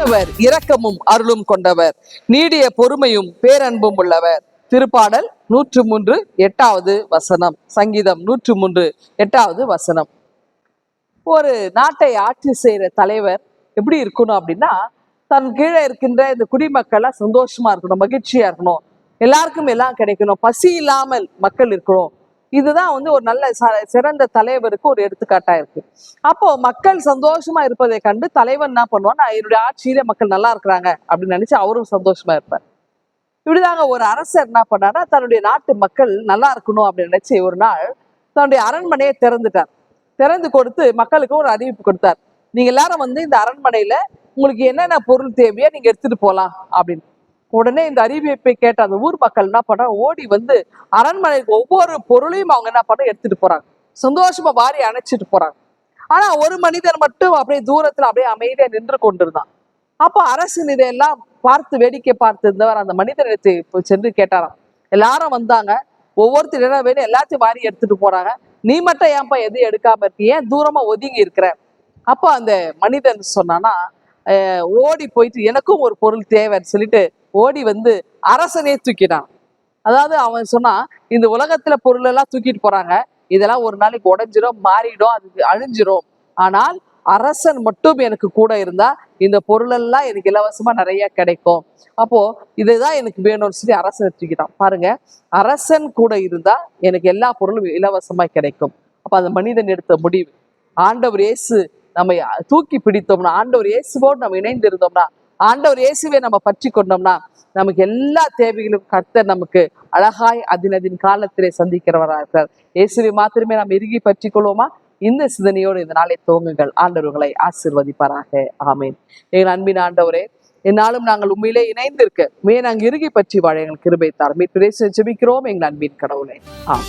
ஆண்டவர் இரக்கமும் அருளும் கொண்டவர் நீடிய பொறுமையும் பேரன்பும் உள்ளவர். திருப்பாடல் நூற்று மூன்று எட்டாவது வசனம் சங்கீதம் நூற்று மூன்று எட்டாவது வசனம். ஒரு நாட்டை ஆட்சி செய்யற தலைவர் எப்படி இருக்கணும் அப்படின்னா தன் கீழே இருக்கின்ற இந்த குடிமக்கள்லாம் சந்தோஷமா இருக்கணும் மகிழ்ச்சியா இருக்கணும். எல்லாருக்கும் எல்லாம் கிடைக்கணும். பசி இல்லாமல் மக்கள் இருக்கணும். இதுதான் வந்து ஒரு நல்ல ச- சிறந்த தலைவருக்கு ஒரு எடுத்துக்காட்டா இருக்கு. அப்போ மக்கள் சந்தோஷமா இருப்பதை கண்டு தலைவன் என்ன பண்ணுவான் என்னுடைய ஆட்சியில மக்கள் நல்லா இருக்கிறாங்க அப்படின்னு நினைச்சு அவரும் சந்தோஷமா இருப்பார். இப்படிதாங்க ஒரு அரசர் என்ன பண்ணாரா தன்னுடைய நாட்டு மக்கள் நல்லா இருக்கணும் அப்படின்னு நினைச்சு ஒரு நாள் தன்னுடைய அரண்மனையை திறந்துட்டார். திறந்து கொடுத்து மக்களுக்கு ஒரு அறிவிப்பு கொடுத்தார். நீங்க எல்லாரும் வந்து இந்த அரண்மனையில உங்களுக்கு என்னென்ன பொருள் தேவையோ நீங்க எடுத்துட்டு போகலாம் அப்படின்னு. உடனே இந்த அறிவிப்பை கேட்ட அந்த ஊர் மக்கள் என்ன பண்றாங்க? ஓடி வந்து அரண்மனைக்கு ஒவ்வொரு பொருளையும் அவங்க என்ன பண்ண எடுத்துட்டு போறாங்க. சந்தோஷமா வாரி அணைச்சிட்டு போறாங்க. ஆனா ஒரு மனிதன் மட்டும் அப்படியே தூரத்துல அப்படியே அமைதியா நின்று கொண்டிருந்தான். அப்போ அரசு இதையெல்லாம் பார்த்து வேடிக்கை பார்த்து இருந்தவர் அந்த மனிதனிடத்தை இப்போ சென்று கேட்டாராம். எல்லாரும் வந்தாங்க. ஒவ்வொருத்தர் என்ன வேணும்? எல்லாத்தையும் வாரி எடுத்துட்டு போறாங்க. நீ மட்டும் ஏன்ப்பா எதையும் எடுக்காம இருக்கு ஏன் தூரமா ஒதுங்கி இருக்கிற? அப்போ அந்த மனிதன் சொன்னானா ஓடி போயிட்டு எனக்கும் ஒரு பொருள் தேவைன்னு சொல்லிட்டு ஓடி வந்து அரசனே தூக்கினான் அதாவது அவன் சொன்னான் இந்த உலகத்துல பொருள் எல்லாம் தூக்கிட்டு போறாங்க. இதெல்லாம் ஒரு நாளைக்கு உடஞ்சிரும் மாறிடும் அது அழிஞ்சிரும். ஆனால் அரசன் மட்டும் எனக்கு கூட இருந்தா இந்த பொருள் எல்லாம் எனக்கு இலவசமா நிறைய கிடைக்கும். அப்போ இதுதான் எனக்கு வேணும்னு சொல்லி அரசனை தூக்கிட்டான். பாருங்க அரசன் கூட இருந்தா எனக்கு எல்லா பொருளும் இலவசமா கிடைக்கும். அப்ப அந்த மனிதன் எடுத்த முடிவு. ஆண்டவர் இயேசு நம்ம தூக்கி பிடித்தோம்னா ஆண்டவர் இயேசுவோடு நம்ம இணைந்து இருந்தோம்னா ஆண்டவர் இயேசுவை நம்ம பற்றி கொண்டோம்னா நமக்கு எல்லா தேவைகளும் கர்த்தர் நமக்கு அழகாய் அதினதின் காலத்திலே சந்திக்கிறவராக இருக்கிறார் இயேசுவை மாத்திரமே நாம் இறுகி பற்றி கொள்வோமா? இந்த சிந்தனையோடு இந்த நாளை துவங்குங்கள். ஆண்டவர்களை ஆசிர்வதிப்பாராக. ஆமேன். எங்கள் அன்பின் ஆண்டவரே என்னாலும் நாங்கள் உண்மையிலே இணைந்திருக்க மே நாங்கள் இறுகி பற்றி வாழ எங்களுக்கு கிருபை தார் மீட்பு ஜெபிக்கிறோம் எங்கள் அன்பின் கடவுளை. ஆம்